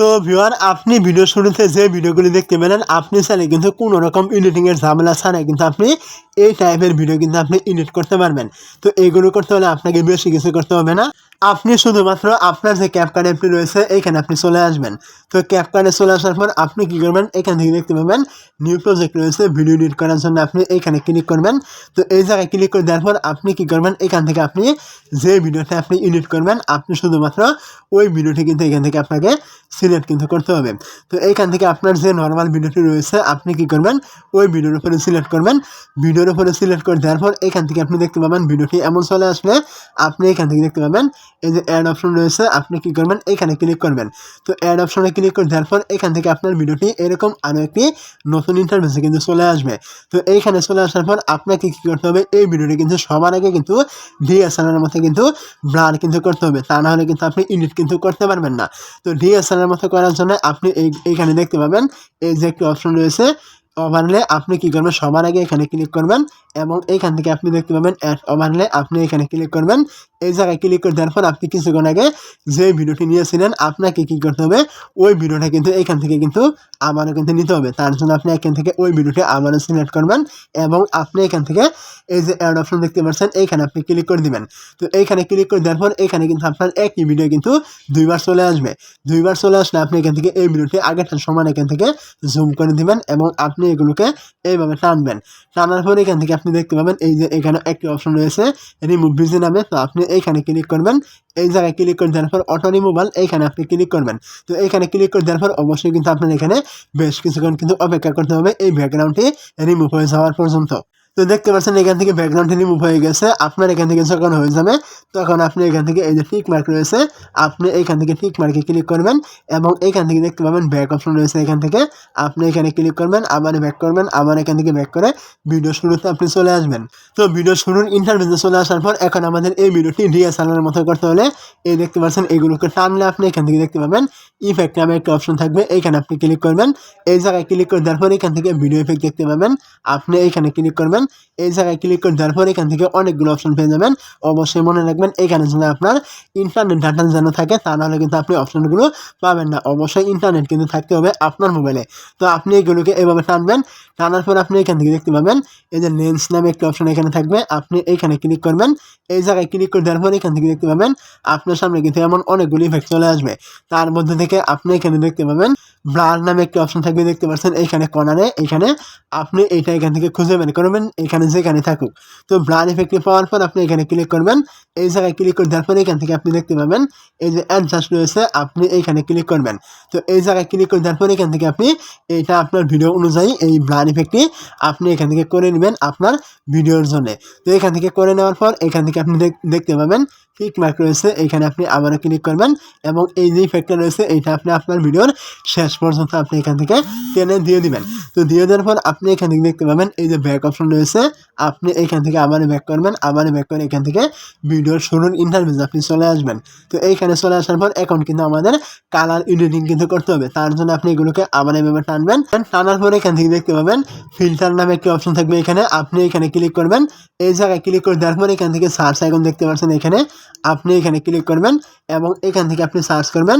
তো ভিওয়ার আপনি ভিডিও শুরুতে যে ভিডিওগুলি দেখতে পেলেন, আপনি চাইলে কিন্তু কোনো রকম এডিটিংয়ের ঝামেলা ছাড়াই কিন্তু আপনি এই টাইপের ভিডিও কিন্তু আপনি এডিট করতে পারবেন। তো এইগুলো করতে হলে আপনাকে বেশি কিছু করতে হবে না। আপনি শুধুমাত্র আপনার যে ক্যাপকার্ড অ্যাপটি রয়েছে এইখানে আপনি চলে আসবেন। তো ক্যাপকার্ডে চলে আসার পর আপনি কী করবেন? এখান থেকে দেখতে পাবেন নিউ প্রজেক্ট রয়েছে ভিডিও এডিট করার জন্য আপনি এইখানে ক্লিক করবেন। তো এই জায়গায় ক্লিক করে দেওয়ার পর আপনি কী করবেন? এখান থেকে আপনি যে ভিডিওটা আপনি এডিট করবেন, আপনি শুধুমাত্র ওই ভিডিওটি কিন্তু এখান থেকে আপনাকে সিলেক্ট কিন্তু করতে হবে। তো এইখান থেকে আপনার যে নর্মাল ভিডিওটি রয়েছে, আপনি কী করবেন? ওই ভিডিওর উপরে সিলেক্ট করবেন। ভিডিওর উপরে সিলেক্ট করে দেওয়ার পর এখান থেকে আপনি দেখতে পাবেন ভিডিওটি এমন চলে আসলে আপনি এখান থেকে দেখতে পাবেন এই যে অ্যাড অপশন রয়েছে, আপনি কি করবেন? এখানে ক্লিক করবেন। তো অ্যাড অপশনে ক্লিক করে দেওয়ার পর এখান থেকে আপনার ভিডিওটি এরকম আরও একটি নতুন ইন্টারভিউসে কিন্তু চলে আসবে। তো এইখানে চলে আসার পর আপনাকে কী করতে হবে? এই ভিডিওটি কিন্তু সবার আগে কিন্তু ডিএসএলআর মধ্যে কিন্তু ব্লার কিন্তু করতে হবে। তা না হলে কিন্তু আপনি এডিট কিন্তু করতে পারবেন না। তো ডিএসএলআর মতো করার জন্য আপনি এই এইখানে দেখতে পাবেন, এই যে একটি অপশন রয়েছে ওভারলে আপনি কী করবেন? সবার আগে এখানে ক্লিক করবেন এবং এইখান থেকে আপনি দেখতে পাবেন অ্যাড ওভারলে আপনি এখানে ক্লিক করবেন। এই জায়গায় ক্লিক করে দেওয়ার পর আপনি কিছুক্ষণ আগে যে ভিডিওটি নিয়েছিলেন, আপনাকে কী করতে হবে? ওই ভিডিওটা কিন্তু এখান থেকে কিন্তু আবারও কিন্তু নিতে হবে। তার জন্য আপনি এখান থেকে ওই ভিডিওটি আবারও সিলেক্ট করবেন এবং আপনি এখান থেকে এই যে অ্যাড অপশন দেখতে পাচ্ছেন এইখানে আপনি ক্লিক করে দিবেন। তো এইখানে ক্লিক করে দেওয়ার পর এখানে কিন্তু আপনার একই ভিডিও কিন্তু দুইবার চলে আসবে। দুইবার চলে আসলে আপনি এখান থেকে এই ভিডিওটি আগেরটার সমান এখান থেকে জুম করে দিবেন এবং আপনি এগুলোকে এইভাবে টানবেন। টানার পর এখান থেকে আপনি দেখতে পাবেন এই যে এখানে একটি অপশন রয়েছে রিমুভ ভিজি নামে। তো আপনি এইখানে ক্লিক করবেন। এই জায়গায় ক্লিক করে দেওয়ার পর অটো রিমুভাল এইখানে আপনি ক্লিক করবেন। তো এইখানে ক্লিক করে দেওয়ার পর অবশ্যই কিন্তু আপনার এখানে বেশ কিছুক্ষণ কিন্তু অপেক্ষা করতে হবে। এই ব্যাকগ্রাউন্ডটি রিমুভ হয়ে যাওয়ার পর্যন্ত। তো দেখতে পাচ্ছেন এখান থেকে ব্যাকগ্রাউন্ডটি রিমুভ হয়ে গেছে। আপনার এখান থেকে যখন হয়ে যাবে, তখন আপনি এখান থেকে এই যে টিক মার্ক রয়েছে, আপনি এখান থেকে টিক মার্কে ক্লিক করবেন এবং এখান থেকে দেখতে পাবেন ব্যাক অপশন রয়েছে এখান থেকে। আপনি এখানে ক্লিক করবেন, আবার ব্যাক করবেন, আবার এখান থেকে ব্যাক করে ভিডিও শুরুতে আপনি চলে আসবেন। তো ভিডিও শুরুর ইন্টারভিউতে চলে আসার পর এখন আমাদের এই ভিডিওটি ডিএসএলআর মতো করতে হলে এই দেখতে পাচ্ছেন এইগুলোকে টানলে আপনি এখান থেকে দেখতে পাবেন। ইফেক্ট নামে একটা অপশন থাকবে এইখানে আপনি ক্লিক করবেন। এই জায়গায় ক্লিক করে দেওয়ার পর এখান থেকে ভিডিও ইফেক্ট দেখতে পাবেন। আপনি এইখানে ক্লিক করবেন এই জায়গায় ক্লিক করে দেওয়ার পর এখান থেকে অনেকগুলো অপশন পেয়ে যাবেন। অবশ্যই মনে রাখবেন, এখানে যেন আপনার ইন্টারনেট ডাটা যেন থাকে, তা নাহলে কিন্তু আপনি অপশনগুলো পাবেন না। অবশ্যই ইন্টারনেট কিন্তু থাকতে হবে আপনার মোবাইলে তো আপনি এগুলোকে এভাবে টানবেন, টানার পর আপনি এখান থেকে দেখতে পাবেন, এই যে লেন্স নামে একটি অপশন এখানে থাকবে। আপনি এইখানে ক্লিক করবেন, এই জায়গায় ক্লিক করে দেওয়ার পর এখান থেকে দেখতে পাবেন, আপনার সামনে কিন্তু এমন অনেকগুলি ইফেক্ট চলে আসবে। তার মধ্যে থেকে আপনি এখানে দেখতে পাবেন ব্লার নামে একটি অপশন থাকবে, দেখতে পাচ্ছেন, এইখানে কর্নারে এখানে আপনি এইটা এখান থেকে খুঁজে বের করবেন এখানে যেখানে থাকুক। তো ব্লার ইফেক্টটি পাওয়ার পর আপনি এখানে ক্লিক করবেন, এই জায়গায় ক্লিক করে দেওয়ার পরে এখান থেকে আপনি দেখতে পাবেন, এই যে অ্যাডজাস্ট রয়েছে, আপনি এইখানে ক্লিক করবেন। তো এই জায়গায় ক্লিক করে দেওয়ার পর এখান থেকে আপনি এইটা আপনার ভিডিও অনুযায়ী এই ব্লার ইফেক্টটি আপনি এখান থেকে করে নেবেন আপনার ভিডিওর জন্য। তো এখান থেকে করে নেওয়ার পর এখান থেকে আপনি দেখতে পাবেন টিক মার্ক রয়েছে এখানে আপনি আবারও ক্লিক করবেন এবং এই যে ইফেক্টটা রয়েছে, এইটা আপনি আপনার ভিডিওর শেষ পর্যন্ত আপনি এখান থেকে টেনে দিয়ে দিবেন। তো দিয়ে দেওয়ার পর আপনি এখান থেকে দেখতে পাবেন, এই যে ব্যাক অপশন রয়েছে আপনি এখান থেকে আবার ব্যাক করবেন আবার ব্যাক করে এখান থেকে ভিডিওর শুরুর ইন্টারভিউ আপনি চলে আসবেন। তো এইখানে চলে আসার পর এখন কিন্তু আমাদের কালার এডিটিং কিন্তু করতে হবে। তার জন্য আপনি এগুলোকে আবার এভাবে টানবেন। টানার পরে এখান থেকে দেখতে পাবেন ফিল্টার নামে একটি অপশন থাকবে এখানে। আপনি এখানে ক্লিক করবেন। এই জায়গায় ক্লিক করে দেওয়ার পরে এখান থেকে সার্চ আইকন দেখতে পাচ্ছেন এখানে। আপনি এখানে ক্লিক করবেন। এবং এখান থেকে আপনি সার্চ করবেন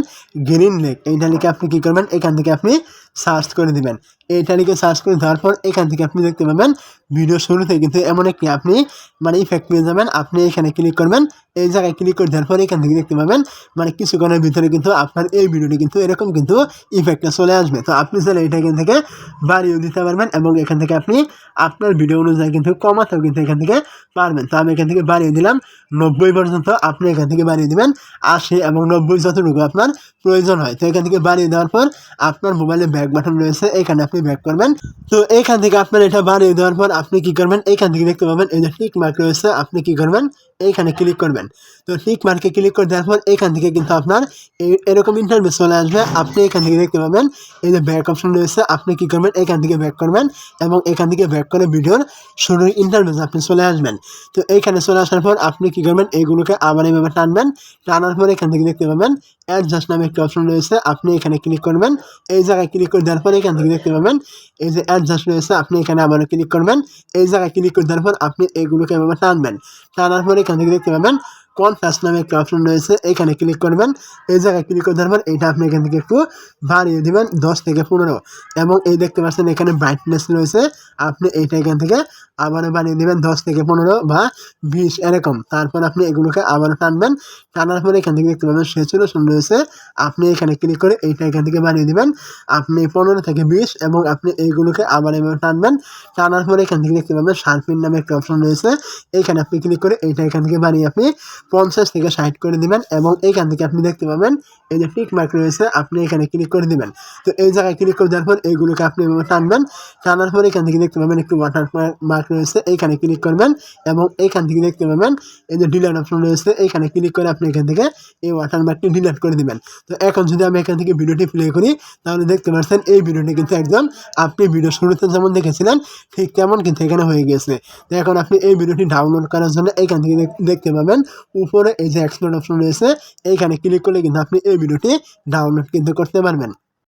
গ্রিন লেক এইটা লিখে আপনি কী করবেন? এখান থেকে আপনি সার্চ করে দিবেন। এইটা লিখে সার্চ করে দেওয়ার পর এখান থেকে আপনি দেখতে পাবেন ভিডিও শুরুতে কিন্তু এমন একটি আপনি মানে ইফেক্ট পেয়ে যাবেন। আপনি এখানে ক্লিক করবেন, এই জায়গায় ক্লিক করে দেওয়ার পর এখান থেকে দেখতে পাবেন মানে কিছুক্ষণের ভিতরে কিন্তু আপনার এই ভিডিওটি কিন্তু এরকম কিন্তু ইফেক্টটা চলে আসবে। তো আপনি চাইলে এটা এখান থেকে বাড়িয়েও দিতে পারবেন এবং এখান থেকে আপনি আপনার ভিডিও অনুযায়ী কিন্তু কমাতেও কিন্তু এখান থেকে পারবেন। তো আমি এখান থেকে বাড়িয়ে দিলাম, নব্বই পর্যন্ত আপনি এখান থেকে বাড়িয়ে দিবেন। আশি এবং নব্বই যতটুকু আপনার প্রয়োজন হয়। তো এখান থেকে বাড়িয়ে দেওয়ার পর আপনার মোবাইলে ব্যাক বাটন রয়েছে, এখানে আপনি ব্যাক করবেন। তো এখান থেকে আপনার এটা বানিয়ে দেওয়ার পর আপনি কি করবেন? এখান থেকে দেখতে পাবেন এই যে টিক মার্ক রয়েছে, আপনি কি করবেন? এইখানে ক্লিক করবেন। তো টিক মার্কে ক্লিক করে দেওয়ার পর এখান থেকে কিন্তু আপনার এরকম ইন্টারভিউ চলে আসবে। আপনি এখান থেকে দেখতে পাবেন এই যে ব্যাক অপশন রয়েছে, আপনি কি করবেন? এখান থেকে ব্যাক করবেন এবং এখান থেকে ব্যাক করে ভিডিওর শুরুর ইন্টারভিউ আপনি চলে আসবেন। তো এইখানে চলে আসার পর আপনি কি করবেন? এইগুলোকে আবার এইভাবে টানবেন। টানার পর এখান থেকে দেখতে পাবেন অ্যাডজাস্ট নামে একটি অপশন রয়েছে, আপনি এখানে ক্লিক করবেন। এই জায়গায় ক্লিক করে দেওয়ার পর এখান থেকে দেখতে পাবেন এই যে অ্যাডজাস্ট রয়েছে, আপনি এখানে আবারও ক্লিক করবেন। এই জায়গায় ক্লিক করে দেওয়ার পর আপনি এগুলোকে এভাবে টানবেন। টানার পর এখান থেকে দেখতে পাবেন কনফাস নামে একটা অপশন রয়েছে, এখানে ক্লিক করবেন। এই জায়গায় ক্লিক করে ধরবেন এটা আপনি এখান থেকে একটু বাড়িয়ে দিবেন, দশ থেকে পনেরো। এবং এই দেখতে পাচ্ছেন এখানে ব্রাইটনেস রয়েছে, আপনি এইটা এখান থেকে আবারও বাড়িয়ে দিবেন, দশ থেকে পনেরো বা বিশ, এরকম। তারপর আপনি এগুলোকে আবারও টানবেন, টানার পরে এখান থেকে দেখতে পাবেন সেচুরেশন রয়েছে। আপনি এখানে ক্লিক করে এইটা এখান থেকে বাড়িয়ে দেবেন, আপনি পনেরো থেকে বিশ এবং আপনি এইগুলোকে আবার এভাবে টানবেন। টানার পরে এখান থেকে দেখতে পাবেন শার্পিন নামে একটা অপশন রয়েছে এইখানে আপনি ক্লিক করে এইটা এখান থেকে বাড়িয়ে আপনি পঞ্চাশ থেকে ষাট করে দিবেন এবং এইখান থেকে আপনি দেখতে পাবেন এই যে টিক মার্ক রয়েছে, আপনি এখানে ক্লিক করে দিবেন। তো এই জায়গায় ক্লিক করে দেওয়ার পর এইগুলোকে আপনি এভাবে টানবেন, টানার পর এখান থেকে দেখতে পাবেন একটু ওয়াটার মার্ক রয়েছে, এইখানে ক্লিক করবেন এবং এইখান থেকে দেখতে পাবেন এই যে ডিলেট অপশন রয়েছে, এইখানে ক্লিক করে আপনি এখান থেকে এই ওয়াটার মার্কটি ডিলিট করে দিবেন। তো এখন যদি আমি এখান থেকে ভিডিওটি প্লে করি, তাহলে দেখতে পাচ্ছেন এই ভিডিওটি কিন্তু একদম আপনি ভিডিও শুরুতে যেমন দেখেছিলেন, ঠিক তেমন কিন্তু এখানে হয়ে গেছে তো এখন আপনি এই ভিডিওটি ডাউনলোড করার জন্য এইখান থেকে দেখতে পাবেন উপরে এই যে এক্সপ্লোর অপশন রয়েছে, এইখানে ক্লিক করলে কিন্তু আপনি এই ভিডিওটি ডাউনলোড কিন্তু করতে পারবেন।